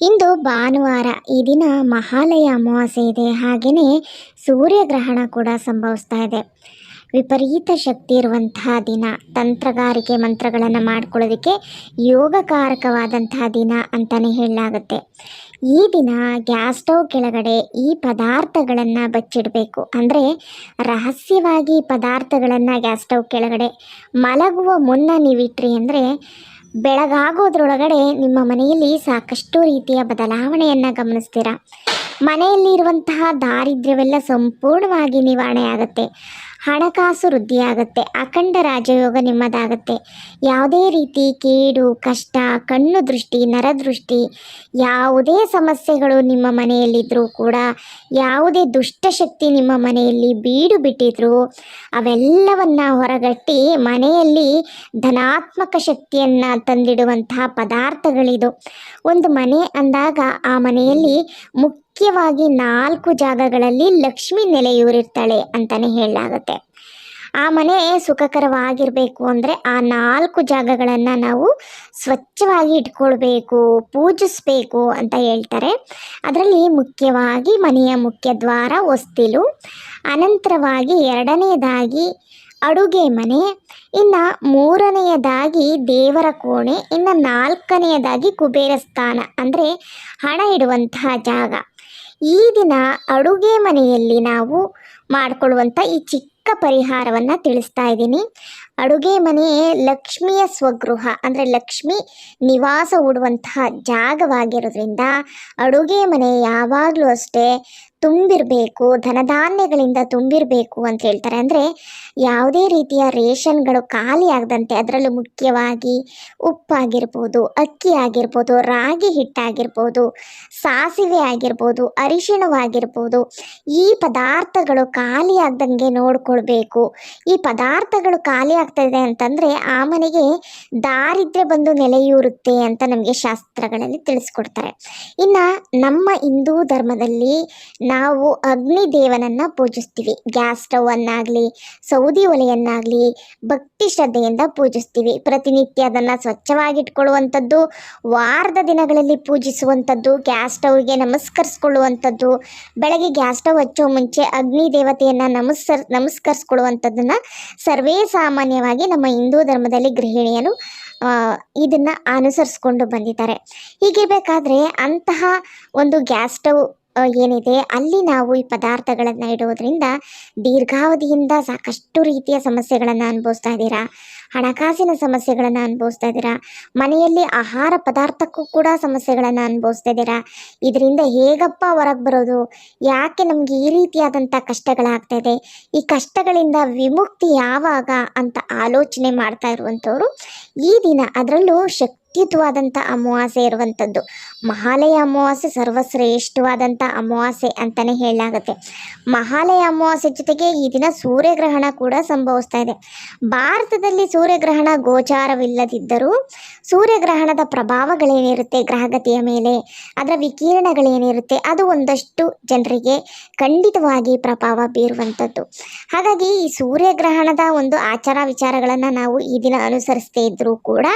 ಇಂದು ಭಾನುವಾರ ಈ ದಿನ ಮಹಾಲಯ ಅಮಾವಾಸ್ಯೆ ಇದೆ. ಹಾಗೆಯೇ ಸೂರ್ಯಗ್ರಹಣ ಕೂಡ ಸಂಭವಿಸ್ತಾ ಇದೆ. ವಿಪರೀತ ಶಕ್ತಿ ಇರುವಂತಹ ದಿನ. ತಂತ್ರಗಾರಿಕೆ ಮಂತ್ರಗಳನ್ನು ಮಾಡ್ಕೊಳ್ಳೋದಕ್ಕೆ ಯೋಗಕಾರಕವಾದಂತಹ ದಿನ ಅಂತಲೇ ಹೇಳಲಾಗುತ್ತೆ. ಈ ದಿನ ಗ್ಯಾಸ್ ಸ್ಟವ್ ಕೆಳಗಡೆ ಈ ಪದಾರ್ಥಗಳನ್ನು ಬಚ್ಚಿಡಬೇಕು. ಅಂದರೆ ರಹಸ್ಯವಾಗಿ ಪದಾರ್ಥಗಳನ್ನು ಗ್ಯಾಸ್ ಸ್ಟವ್ ಕೆಳಗಡೆ ಮಲಗುವ ಮುನ್ನ ನೀವಿಟ್ರಿ ಅಂದರೆ ಬೆಳಗಾಗೋದ್ರೊಳಗಡೆ ನಿಮ್ಮ ಮನೆಯಲ್ಲಿ ಸಾಕಷ್ಟು ರೀತಿಯ ಬದಲಾವಣೆಯನ್ನು ಗಮನಿಸ್ತೀರಾ? ಮನೆಯಲ್ಲಿ ಇರುವಂತಹ ದಾರಿದ್ರ್ಯವೆಲ್ಲ ಸಂಪೂರ್ಣವಾಗಿ ನಿವಾರಣೆ ಆಗುತ್ತೆ ಹಣಕಾಸು ವೃದ್ಧಿಯಾಗುತ್ತೆ, ಅಖಂಡ ರಾಜಯೋಗ ನಿಮ್ಮದಾಗುತ್ತೆ. ಯಾವುದೇ ರೀತಿ ಕೇಡು, ಕಷ್ಟ, ಕಣ್ಣು ದೃಷ್ಟಿ ನರದೃಷ್ಟಿ ಯಾವುದೇ ಸಮಸ್ಯೆಗಳು ನಿಮ್ಮ ಮನೆಯಲ್ಲಿದ್ದರೂ ಕೂಡ, ಯಾವುದೇ ದುಷ್ಟಶಕ್ತಿ ನಿಮ್ಮ ಮನೆಯಲ್ಲಿ ಬೀಡು ಬಿಟ್ಟಿದ್ರು, ಅವೆಲ್ಲವನ್ನ ಹೊರಗಟ್ಟಿ ಮನೆಯಲ್ಲಿ ಧನಾತ್ಮಕ ಶಕ್ತಿಯನ್ನು ತಂದಿಡುವಂತಹ ಪದಾರ್ಥಗಳಿದು. ಒಂದು ಮನೆ ಅಂದಾಗ ಆ ಮನೆಯಲ್ಲಿ ಮುಖ್ಯವಾಗಿ ನಾಲ್ಕು ಜಾಗಗಳಲ್ಲಿ ಲಕ್ಷ್ಮಿ ನೆಲೆಯೂರಿರ್ತಾಳೆ ಅಂತಲೇ ಹೇಳಲಾಗುತ್ತೆ. ಆ ಮನೆ ಸುಖಕರವಾಗಿರಬೇಕು ಅಂದರೆ ಆ ನಾಲ್ಕು ಜಾಗಗಳನ್ನು ನಾವು ಸ್ವಚ್ಛವಾಗಿ ಇಟ್ಕೊಳ್ಬೇಕು, ಪೂಜಿಸಬೇಕು ಅಂತ ಹೇಳ್ತಾರೆ. ಅದರಲ್ಲಿ ಮುಖ್ಯವಾಗಿ ಮನೆಯ ಮುಖ್ಯ ದ್ವಾರ, ಹೊಸ್ತಿಲು, ಅನಂತರವಾಗಿ ಎರಡನೆಯದಾಗಿ ಅಡುಗೆ ಮನೆ, ಇನ್ನು ಮೂರನೆಯದಾಗಿ ದೇವರ ಕೋಣೆ, ಇನ್ನು ನಾಲ್ಕನೆಯದಾಗಿ ಕುಬೇರ ಸ್ಥಾನ, ಅಂದರೆ ಹಣ ಇಡುವಂತಹ ಜಾಗ. ಈ ದಿನ ಅಡುಗೆ ಮನೆಯಲ್ಲಿ ನಾವು ಮಾಡಿಕೊಳ್ಳುವಂಥ ಈ ಚಿಕ್ಕ ಪರಿಹಾರವನ್ನು ತಿಳಿಸ್ತಾ ಇದ್ದೀನಿ. ಅಡುಗೆ ಮನೆ ಲಕ್ಷ್ಮಿಯ ಸ್ವಗೃಹ, ಅಂದರೆ ಲಕ್ಷ್ಮಿ ನಿವಾಸ ಹೂಡುವಂತಹ ಜಾಗವಾಗಿರೋದ್ರಿಂದ ಅಡುಗೆ ಮನೆ ಯಾವಾಗಲೂ ಅಷ್ಟೇ ತುಂಬಿರಬೇಕು, ಧನಧಾನ್ಯಗಳಿಂದ ತುಂಬಿರಬೇಕು ಅಂತ ಹೇಳ್ತಾರೆ. ಅಂದರೆ ಯಾವುದೇ ರೀತಿಯ ರೇಷನ್ಗಳು ಖಾಲಿ ಆಗದಂತೆ ಅದರಲ್ಲೂ ಮುಖ್ಯವಾಗಿ ಉಪ್ಪಾಗಿರ್ಬೋದು, ಅಕ್ಕಿ ಆಗಿರ್ಬೋದು, ರಾಗಿ ಹಿಟ್ಟಾಗಿರ್ಬೋದು, ಸಾಸಿವೆ ಆಗಿರ್ಬೋದು ಅರಿಶಿಣವಾಗಿರ್ಬೋದು ಈ ಪದಾರ್ಥಗಳು ಖಾಲಿ ಆಗ್ದಂಗೆ ನೋಡ್ಕೊಳ್ಬೇಕು. ಈ ಪದಾರ್ಥಗಳು ಖಾಲಿ ಆಗ್ತಾ ಇದೆ ಅಂತಂದರೆ ಆ ಮನೆಗೆ ದಾರಿದ್ರ್ಯ ಬಂದು ನೆಲೆಯೂರುತ್ತೆ ಅಂತ ನಮಗೆ ಶಾಸ್ತ್ರಗಳಲ್ಲಿ ತಿಳಿಸ್ಕೊಡ್ತಾರೆ. ಇನ್ನು ನಮ್ಮ ಹಿಂದೂ ಧರ್ಮದಲ್ಲಿ ನಾವು ಅಗ್ನಿ ದೇವನನ್ನ ಪೂಜಿಸ್ತೀವಿ. ಗ್ಯಾಸ್ ಸ್ಟವ್ ಅನ್ನಾಗಲಿ ಸೌದಿ ಒಲೆಯನ್ನಾಗಲಿ, ಭಕ್ತಿ ಶ್ರದ್ಧೆಯಿಂದ ಪೂಜಿಸ್ತೀವಿ. ಪ್ರತಿನಿತ್ಯ ಅದನ್ನು ಸ್ವಚ್ಛವಾಗಿಟ್ಕೊಳ್ಳುವಂಥದ್ದು, ವಾರದ ದಿನಗಳಲ್ಲಿ ಪೂಜಿಸುವಂಥದ್ದು ಗ್ಯಾಸ್ ಸ್ಟವ್ಗೆ ನಮಸ್ಕರಿಸ್ಕೊಳ್ಳುವಂಥದ್ದು, ಬೆಳಗ್ಗೆ ಗ್ಯಾಸ್ ಸ್ಟವ್ ಹಚ್ಚೋ ಮುಂಚೆ ಅಗ್ನಿ ದೇವತೆಯನ್ನು ನಮಸ್ಕರ್ ನಮಸ್ಕರಿಸ್ಕೊಳ್ಳುವಂಥದ್ದನ್ನು ಸರ್ವೇ ಸಾಮಾನ್ಯವಾಗಿ ನಮ್ಮ ಹಿಂದೂ ಧರ್ಮದಲ್ಲಿ ಗೃಹಿಣಿಯರು ಇದನ್ನು ಅನುಸರಿಸ್ಕೊಂಡು ಬಂದಿದ್ದಾರೆ. ಹೀಗಿರಬೇಕಾದ್ರೆ ಅಂತಹ ಒಂದು ಗ್ಯಾಸ್ ಸ್ಟವ್ ಏನಿದೆ? ಅಲ್ಲಿ ನಾವು ಈ ಪದಾರ್ಥಗಳನ್ನು ಇಡೋದ್ರಿಂದ ದೀರ್ಘಾವಧಿಯಿಂದ ಸಾಕಷ್ಟು ರೀತಿಯ ಸಮಸ್ಯೆಗಳನ್ನು ಅನುಭವಿಸ್ತಾ ಇದ್ದೀರಾ? ಹಣಕಾಸಿನ ಸಮಸ್ಯೆಗಳನ್ನು ಅನುಭವಿಸ್ತಾ ಇದ್ದೀರಾ? ಮನೆಯಲ್ಲಿ ಆಹಾರ ಪದಾರ್ಥಕ್ಕೂ ಕೂಡ ಸಮಸ್ಯೆಗಳನ್ನು ಅನುಭವಿಸ್ತಾ ಇದ್ದೀರಾ? ಇದರಿಂದ ಹೇಗಪ್ಪ ಹೊರಗೆ ಬರೋದು? ಯಾಕೆ ನಮಗೆ ಈ ರೀತಿಯಾದಂಥ ಕಷ್ಟಗಳಾಗ್ತಾ ಇದೆ? ಈ ಕಷ್ಟಗಳಿಂದ ವಿಮುಕ್ತಿ ಯಾವಾಗ ಅಂತ ಆಲೋಚನೆ ಮಾಡ್ತಾ ಇರುವಂಥವ್ರು ಈ ದಿನ ಅದರಲ್ಲೂ ಶಕ್ತಿಯುತವಾದಂಥ ಅಮಾವಾಸ್ಯೆ ಇರುವಂಥದ್ದು ಮಹಾಲಯ ಅಮಾವಾಸ್ಯೆ ಸರ್ವಶ್ರೇಷ್ಠವಾದಂಥ ಅಮಾವಾಸ್ಯೆ ಅಂತಲೇ ಹೇಳಲಾಗುತ್ತೆ. ಮಹಾಲಯ ಅಮಾವಾಸ್ಯೆ ಜೊತೆಗೆ ಈ ದಿನ ಸೂರ್ಯಗ್ರಹಣ ಕೂಡ ಸಂಭವಿಸ್ತಾ ಇದೆ. ಭಾರತದಲ್ಲಿ ಸೂರ್ಯಗ್ರಹಣ ಗೋಚಾರವಿಲ್ಲದಿದ್ದರೂ ಸೂರ್ಯಗ್ರಹಣದ ಪ್ರಭಾವಗಳೇನಿರುತ್ತೆ ಗ್ರಹಗತಿಯ ಮೇಲೆ? ಅದರ ವಿಕಿರಣಗಳೇನಿರುತ್ತೆ? ಅದು ಒಂದಷ್ಟು ಜನರಿಗೆ ಖಂಡಿತವಾಗಿ ಪ್ರಭಾವ ಬೀರುವಂಥದ್ದು ಹಾಗಾಗಿ ಈ ಸೂರ್ಯಗ್ರಹಣದ ಒಂದು ಆಚಾರ ವಿಚಾರಗಳನ್ನು ನಾವು ಈ ದಿನ ಅನುಸರಿಸದೇ ಇದ್ದರೂ ಕೂಡ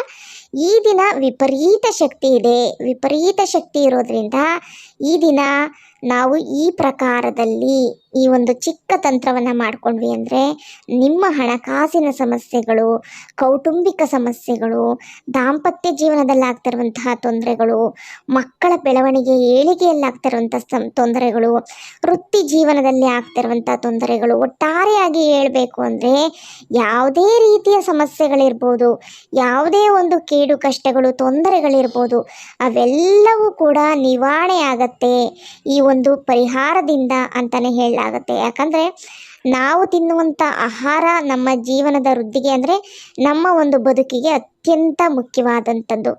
ಈ ದಿನ ವಿಪರೀತ ಶಕ್ತಿ ಇದೆ. ವಿಪರೀತ ಶಕ್ತಿ ಇರೋದ್ರಿಂದ ಈ ದಿನ ನಾವು ಈ ಪ್ರಕಾರದಲ್ಲಿ ಈ ಒಂದು ಚಿಕ್ಕ ತಂತ್ರವನ್ನು ಮಾಡಿಕೊಂಡ್ವಿ ಅಂದರೆ ನಿಮ್ಮ ಹಣಕಾಸಿನ ಸಮಸ್ಯೆಗಳು, ಕೌಟುಂಬಿಕ ಸಮಸ್ಯೆಗಳು, ದಾಂಪತ್ಯ ಜೀವನದಲ್ಲಿ ಆಗ್ತಿರುವಂತಹ ತೊಂದರೆಗಳು, ಮಕ್ಕಳ ಬೆಳವಣಿಗೆ ಏಳಿಗೆಯಲ್ಲಿ ಆಗ್ತಿರುವಂಥ ಸಂ, ತೊಂದರೆಗಳು, ವೃತ್ತಿ ಜೀವನದಲ್ಲಿ ಆಗ್ತಿರುವಂಥ ತೊಂದರೆಗಳು ಒಟ್ಟಾರೆಯಾಗಿ ಹೇಳಬೇಕು ಅಂದರೆ ಯಾವುದೇ ರೀತಿಯ ಸಮಸ್ಯೆಗಳಿರ್ಬೋದು, ಯಾವುದೇ ಒಂದು ಕೇಡು ಕಷ್ಟಗಳು, ತೊಂದರೆಗಳಿರ್ಬೋದು, ಅವೆಲ್ಲವೂ ಕೂಡ ನಿವಾರಣೆ ಆಗತ್ತೆ. ಈ ಒಂದು ಪರಿಹಾರದಿಂದ ಅಂತಲೇ ಹೇಳಲಾಗುತ್ತೆ. ಯಾಕಂದರೆ ನಾವು ತಿನ್ನುವಂಥ ಆಹಾರ ನಮ್ಮ ಜೀವನದ ವೃದ್ಧಿಗೆ ಅಂದರೆ ನಮ್ಮ ಒಂದು ಬದುಕಿಗೆ ಅತ್ಯಂತ ಮುಖ್ಯವಾದಂಥದ್ದು.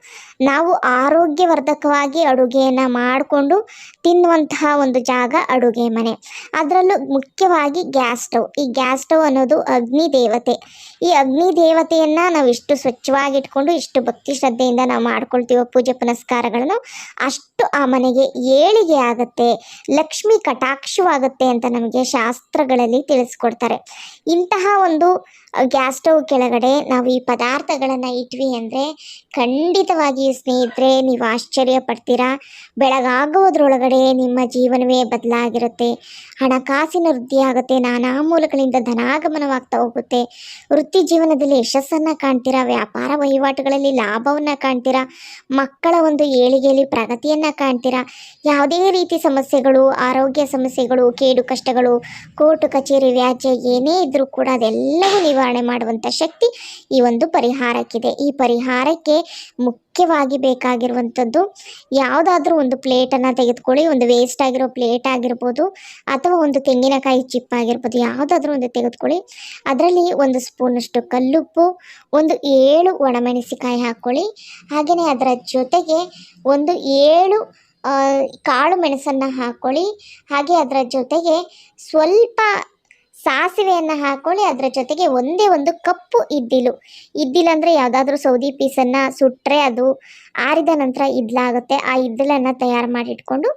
ನಾವು ಆರೋಗ್ಯವರ್ಧಕವಾಗಿ ಅಡುಗೆಯನ್ನು ಮಾಡಿಕೊಂಡು ತಿನ್ನುವಂತಹ ಒಂದು ಜಾಗ ಅಡುಗೆ ಮನೆ. ಅದರಲ್ಲೂ ಮುಖ್ಯವಾಗಿ ಗ್ಯಾಸ್ ಸ್ಟವ್. ಈ ಗ್ಯಾಸ್ ಸ್ಟವ್ ಅನ್ನೋದು ಅಗ್ನಿ ದೇವತೆ. ಈ ಅಗ್ನಿ ದೇವತೆಯನ್ನು ನಾವು ಇಷ್ಟು ಸ್ವಚ್ಛವಾಗಿ ಇಟ್ಕೊಂಡು ಇಷ್ಟು ಭಕ್ತಿ ಶ್ರದ್ಧೆಯಿಂದ ನಾವು ಮಾಡ್ಕೊಳ್ತೀವೋ ಪೂಜೆ ಪುನಸ್ಕಾರಗಳನ್ನು, ಅಷ್ಟು ಆ ಮನೆಗೆ ಏಳಿಗೆ ಆಗುತ್ತೆ, ಲಕ್ಷ್ಮಿ ಕಟಾಕ್ಷವಾಗುತ್ತೆ ಅಂತ ನಮಗೆ ಶಾಸ್ತ್ರಗಳಲ್ಲಿ ತಿಳಿಸ್ಕೊಡ್ತಾರೆ. ಇಂತಹ ಒಂದು ಗ್ಯಾಸ್ ಸ್ಟವ್ ಕೆಳಗಡೆ ನಾವು ಈ ಪದಾರ್ಥಗಳನ್ನು ಇಟ್ವಿ ಅಂದರೆ ಖಂಡಿತವಾಗಿ ಸ್ನೇಹಿತರೆ ನೀವು ಆಶ್ಚರ್ಯ ಪಡ್ತೀರಾ? ಬೆಳಗಾಗುವುದರೊಳಗಡೆ ನಿಮ್ಮ ಜೀವನವೇ ಬದಲಾಗಿರುತ್ತೆ. ಹಣಕಾಸಿನ ವೃದ್ಧಿ ಆಗುತ್ತೆ, ನಾನಾ ಮೂಲಗಳಿಂದ ಧನಾಗಮನವಾಗ್ತಾ ಹೋಗುತ್ತೆ. ವೃತ್ತಿ ಜೀವನದಲ್ಲಿ ಯಶಸ್ಸನ್ನು ಕಾಣ್ತೀರಾ? ವ್ಯಾಪಾರ ವಹಿವಾಟುಗಳಲ್ಲಿ ಲಾಭವನ್ನು ಕಾಣ್ತೀರಾ? ಮಕ್ಕಳ ಒಂದು ಏಳಿಗೆಯಲ್ಲಿ ಪ್ರಗತಿಯನ್ನು ಕಾಣ್ತೀರಾ? ಯಾವುದೇ ರೀತಿ ಸಮಸ್ಯೆಗಳು, ಆರೋಗ್ಯ ಸಮಸ್ಯೆಗಳು, ಕೇಡು ಕಷ್ಟಗಳು, ಕೋರ್ಟ್ ಕಚೇರಿ ವ್ಯಾಜ್ಯ ಏನೇ ಇದ್ದರೂ ಕೂಡ ಅದೆಲ್ಲವೂ ನಿವಾರಣೆ ಮಾಡುವಂಥ ಶಕ್ತಿ ಈ ಒಂದು ಪರಿಹಾರಕ್ಕಿದೆ. ಈ ಪರಿಹಾರಕ್ಕೆ ಮುಖ್ಯವಾಗಿ ಬೇಕಾಗಿರುವಂಥದ್ದು ಯಾವುದಾದ್ರೂ ಒಂದು ಪ್ಲೇಟನ್ನು ತೆಗೆದುಕೊಳ್ಳಿ. ಒಂದು ವೇಸ್ಟ್ ಆಗಿರೋ ಪ್ಲೇಟ್ ಆಗಿರ್ಬೋದು ಅಥವಾ ಒಂದು ತೆಂಗಿನಕಾಯಿ ಚಿಪ್ ಆಗಿರ್ಬೋದು ಯಾವುದಾದ್ರೂ ಒಂದು ತೆಗೆದುಕೊಳ್ಳಿ. ಅದರಲ್ಲಿ ಒಂದು ಸ್ಪೂನಷ್ಟು ಕಲ್ಲುಪ್ಪು, ಒಂದು ಏಳು ಒಣಮೆಣಸಿಕಾಯಿ ಹಾಕ್ಕೊಳ್ಳಿ. ಹಾಗೆಯೇ ಅದರ ಜೊತೆಗೆ ಒಂದು ಏಳು ಕಾಳು ಮೆಣಸನ್ನು ಹಾಕ್ಕೊಳ್ಳಿ. ಹಾಗೆ ಅದರ ಜೊತೆಗೆ ಸ್ವಲ್ಪ ಸಾಸಿವೆಯನ್ನು ಹಾಕೊಳ್ಳಿ, ಅದರ ಜೊತೆಗೆ ಒಂದೇ ಒಂದು ಕಪ್ಪು ಇದ್ದಿಲು ಇದ್ದಿಲಂದರೆ ಯಾವುದಾದ್ರೂ ಸೌದಿ ಪೀಸನ್ನು ಸುಟ್ಟರೆ ಅದು ಆರಿದ ನಂತರ ಇದ್ಲಾಗುತ್ತೆ ಆ ಇದ್ದಿಲನ್ನು ತಯಾರು ಮಾಡಿಟ್ಕೊಂಡು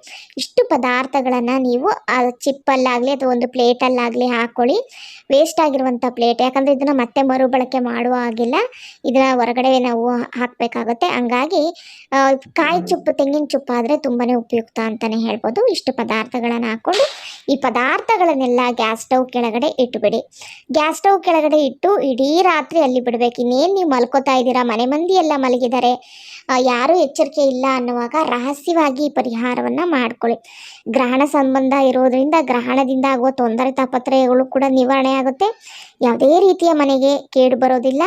ಇಷ್ಟು ಪದಾರ್ಥಗಳನ್ನು ನೀವು ಆ ಚಿಪ್ಪಲ್ಲಾಗಲಿ ಅಥವಾ ಒಂದು ಪ್ಲೇಟಲ್ಲಾಗಲಿ ಹಾಕ್ಕೊಳ್ಳಿ ವೇಸ್ಟ್ ಆಗಿರುವಂಥ ಪ್ಲೇಟ್, ಯಾಕಂದರೆ ಇದನ್ನು ಮತ್ತೆ ಮರುಬಳಕೆ ಮಾಡುವ ಹಾಗಿಲ್ಲ. ಇದನ್ನು ಹೊರಗಡೆ ನಾವು ಹಾಕಬೇಕಾಗುತ್ತೆ. ಹಂಗಾಗಿ ಕಾಯಿ ಚುಪ್ಪು, ತೆಂಗಿನ ಚುಪ್ಪ ಆದರೆ ತುಂಬಾ ಉಪಯುಕ್ತ ಅಂತಲೇ ಹೇಳ್ಬೋದು. ಇಷ್ಟು ಪದಾರ್ಥಗಳನ್ನು ಹಾಕ್ಕೊಂಡು ಈ ಪದಾರ್ಥಗಳನ್ನೆಲ್ಲ ಗ್ಯಾಸ್ ಸ್ಟವ್ ಕೆಳಗಡೆ ಇಟ್ಟುಬಿಡಿ ಗ್ಯಾಸ್ ಸ್ಟವ್ ಕೆಳಗಡೆ ಇಟ್ಟು ಇಡೀ ರಾತ್ರಿ ಅಲ್ಲಿ ಬಿಡಬೇಕು. ಇನ್ನೇನು ನೀವು ಮಲ್ಕೋತಾ ಇದ್ದೀರಾ? ಮನೆ ಮಂದಿ ಎಲ್ಲ ಮಲಗಿದ್ದಾರೆ. ಯಾರೂ ಎಚ್ಚರಿಕೆ ಇಲ್ಲ ಅನ್ನುವಾಗ ರಹಸ್ಯವಾಗಿ ಪರಿಹಾರವನ್ನು ಮಾಡ್ಕೊಳ್ಳಿ. ಗ್ರಹಣ ಸಂಬಂಧ ಇರೋದ್ರಿಂದ, ಗ್ರಹಣದಿಂದ ಆಗುವ ತೊಂದರೆ, ತಾಪತ್ರಯಗಳು ಕೂಡ ನಿವಾರಣೆ ಆಗುತ್ತೆ. ಯಾವುದೇ ರೀತಿಯ ಮನೆಗೆ ಕೇಡು ಬರೋದಿಲ್ಲ.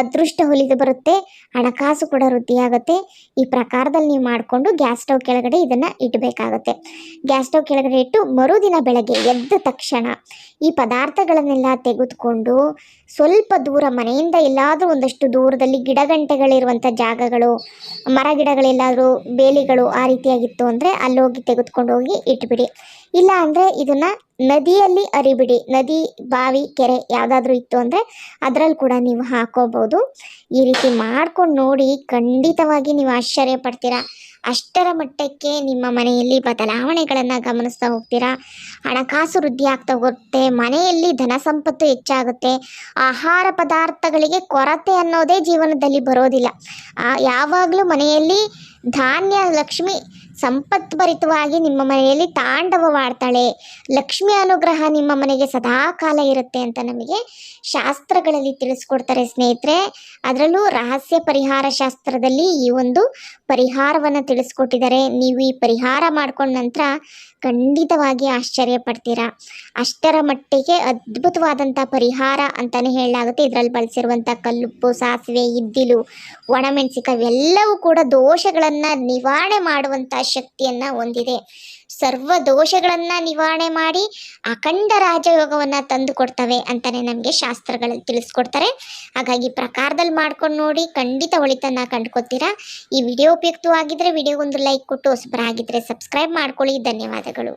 ಅದೃಷ್ಟ ಹೊಲಿದು ಬರುತ್ತೆ, ಹಣಕಾಸು ಕೂಡ ವೃದ್ಧಿಯಾಗುತ್ತೆ ಈ ಪ್ರಕಾರದಲ್ಲಿ ನೀವು ಮಾಡಿಕೊಂಡು ಗ್ಯಾಸ್ ಸ್ಟವ್ ಕೆಳಗಡೆ ಇದನ್ನು ಇಡಬೇಕಾಗುತ್ತೆ. ಗ್ಯಾಸ್ ಸ್ಟವ್ ಕೆಳಗಡೆ ಇಟ್ಟು ಮರುದಿನ ಬೆಳಗ್ಗೆ ಎದ್ದ ತಕ್ಷಣ ಈ ಪದಾರ್ಥಗಳನ್ನೆಲ್ಲ ತೆಗೆದುಕೊಂಡು ಸ್ವಲ್ಪ ದೂರ ಮನೆಯಿಂದ ಎಲ್ಲಾದರೂ ಒಂದಷ್ಟು ದೂರದಲ್ಲಿ ಗಿಡಗಂಟೆಗಳಿರುವಂಥ ಜಾಗಗಳು, ಮರ ಗಿಡಗಳೆಲ್ಲಾದರೂ ಬೇಲಿಗಳು ಆ ರೀತಿಯಾಗಿತ್ತು ಅಂದರೆ ಅಲ್ಲೋಗಿ ತೆಗೆದುಕೊಂಡು ಹೋಗಿ ಇಟ್ಬಿಡಿ. ಇಲ್ಲ ಅಂದರೆ ಇದನ್ನು ನದಿಯಲ್ಲಿ ಅರಿಬಿಡಿ. ನದಿ ಬಾವಿ ಕೆರೆ ಯಾವುದಾದ್ರೂ ಇತ್ತು ಅಂದರೆ ಅದರಲ್ಲಿ ಕೂಡ ನೀವು ಹಾಕೋಬೋದು. ಈ ರೀತಿ ಮಾಡ್ಕೊಂಡು ನೋಡಿ ಖಂಡಿತವಾಗಿ ನೀವು ಆಶ್ಚರ್ಯ ಪಡ್ತೀರಾ. ಅಷ್ಟರ ಮಟ್ಟಕ್ಕೆ ನಿಮ್ಮ ಮನೆಯಲ್ಲಿ ಬದಲಾವಣೆಗಳನ್ನು ಗಮನಿಸ್ತಾ ಹೋಗ್ತೀರಾ. ಹಣಕಾಸು ವೃದ್ಧಿ ಆಗ್ತಾ ಹೋಗುತ್ತೆ. ಮನೆಯಲ್ಲಿ ಧನ ಸಂಪತ್ತು ಹೆಚ್ಚಾಗುತ್ತೆ. ಆಹಾರ ಪದಾರ್ಥಗಳಿಗೆ ಕೊರತೆ ಅನ್ನೋದೇ ಜೀವನದಲ್ಲಿ ಬರೋದಿಲ್ಲ. ಆ, ಯಾವಾಗಲೂ ಮನೆಯಲ್ಲಿ ಧಾನ್ಯ ಲಕ್ಷ್ಮಿ ಸಂಪತ್ಭರಿತವಾಗಿ ನಿಮ್ಮ ಮನೆಯಲ್ಲಿ ತಾಂಡವವಾಡ್ತಾಳೆ ಲಕ್ಷ್ಮಿ ಅನುಗ್ರಹ ನಿಮ್ಮ ಮನೆಗೆ ಸದಾ ಕಾಲ ಇರುತ್ತೆ ಅಂತ ನಮಗೆ ಶಾಸ್ತ್ರಗಳಲ್ಲಿ ತಿಳಿಸ್ಕೊಡ್ತಾರೆ ಸ್ನೇಹಿತರೆ. ಅದರಲ್ಲೂ ರಹಸ್ಯ ಪರಿಹಾರ ಶಾಸ್ತ್ರದಲ್ಲಿ ಈ ಒಂದು ಪರಿಹಾರವನ್ನು ತಿಳಿಸ್ಕೊಟ್ಟಿದ್ದಾರೆ. ನೀವು ಈ ಪರಿಹಾರ ಮಾಡ್ಕೊಂಡ ನಂತರ ಖಂಡಿತವಾಗಿ ಆಶ್ಚರ್ಯ ಪಡ್ತೀರಾ. ಅಷ್ಟರ ಮಟ್ಟಿಗೆ ಅದ್ಭುತವಾದಂಥ ಪರಿಹಾರ ಅಂತಲೇ ಹೇಳಲಾಗುತ್ತೆ. ಇದರಲ್ಲಿ ಬಳಸಿರುವಂಥ ಕಲ್ಲುಪ್ಪು, ಸಾಸಿವೆ, ಇದ್ದಿಲು ಒಣಮೆಣಸಿಕಾಯಿ ಎಲ್ಲವೂ ಕೂಡ ದೋಷಗಳನ್ನು ನಿವಾರಣೆ ಮಾಡುವಂಥ ಶಕ್ತಿಯನ್ನು ಹೊಂದಿದೆ. ಸರ್ವ ದೋಷಗಳನ್ನು ನಿವಾರಣೆ ಮಾಡಿ ಅಖಂಡ ರಾಜಯೋಗವನ್ನು ತಂದು ಕೊಡ್ತವೆ ಅಂತಲೇ ನಮಗೆ ಶಾಸ್ತ್ರಗಳಲ್ಲಿ ತಿಳಿಸ್ಕೊಡ್ತಾರೆ. ಹಾಗಾಗಿ ಪ್ರಕಾರದಲ್ಲಿ ಮಾಡ್ಕೊಂಡು ನೋಡಿ ಖಂಡಿತ ಒಳಿತನ್ನ ಕಂಡ್ಕೊತೀರಾ. ಈ ವಿಡಿಯೋ ಉಪಯುಕ್ತವಾಗಿದ್ದರೆ ವಿಡಿಯೋಗೊಂದು ಲೈಕ್ ಕೊಟ್ಟು ಹೊಸಬರಾಗಿದ್ದರೆ ಸಬ್ಸ್ಕ್ರೈಬ್ ಮಾಡ್ಕೊಳ್ಳಿ. ಧನ್ಯವಾದಗಳು.